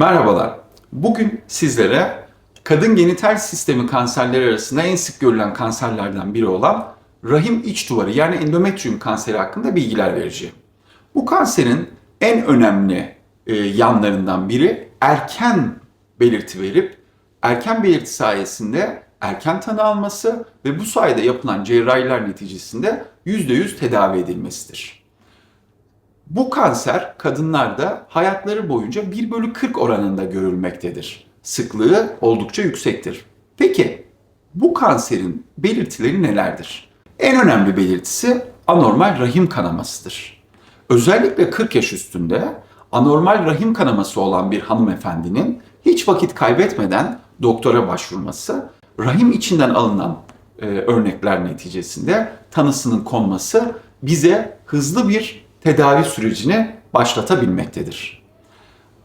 Merhabalar. Bugün sizlere kadın genital sistemi kanserleri arasında en sık görülen kanserlerden biri olan rahim iç duvarı yani endometrium kanseri hakkında bilgiler vereceğim. Bu kanserin en önemli e, yanlarından biri erken belirti verip erken belirti sayesinde erken tanı alması ve bu sayede yapılan cerrahiler neticesinde %100 tedavi edilmesidir. Bu kanser kadınlarda hayatları boyunca 1 bölü 40 oranında görülmektedir. Sıklığı oldukça yüksektir. Peki bu kanserin belirtileri nelerdir? En önemli belirtisi anormal rahim kanamasıdır. Özellikle 40 yaş üstünde anormal rahim kanaması olan bir hanımefendinin hiç vakit kaybetmeden doktora başvurması, rahim içinden alınan e, örnekler neticesinde tanısının konması bize hızlı bir tedavi sürecini başlatabilmektedir.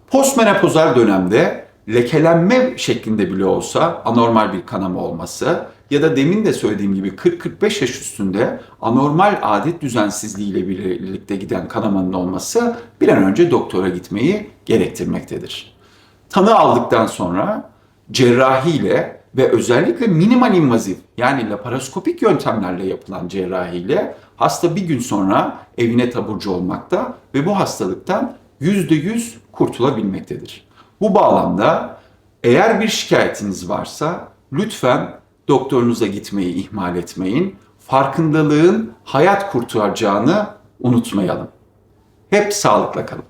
Postmenopozal dönemde lekelenme şeklinde bile olsa anormal bir kanama olması ya da demin de söylediğim gibi 40-45 yaş üstünde anormal adet düzensizliği ile birlikte giden kanamanın olması bir an önce doktora gitmeyi gerektirmektedir. Tanı aldıktan sonra cerrahiyle ve özellikle minimal invazif yani laparoskopik yöntemlerle yapılan cerrahiyle hasta bir gün sonra evine taburcu olmakta ve bu hastalıktan %100 kurtulabilmektedir. Bu bağlamda eğer bir şikayetiniz varsa lütfen doktorunuza gitmeyi ihmal etmeyin. Farkındalığın hayat kurtaracağını unutmayalım. Hep sağlıkla kalın.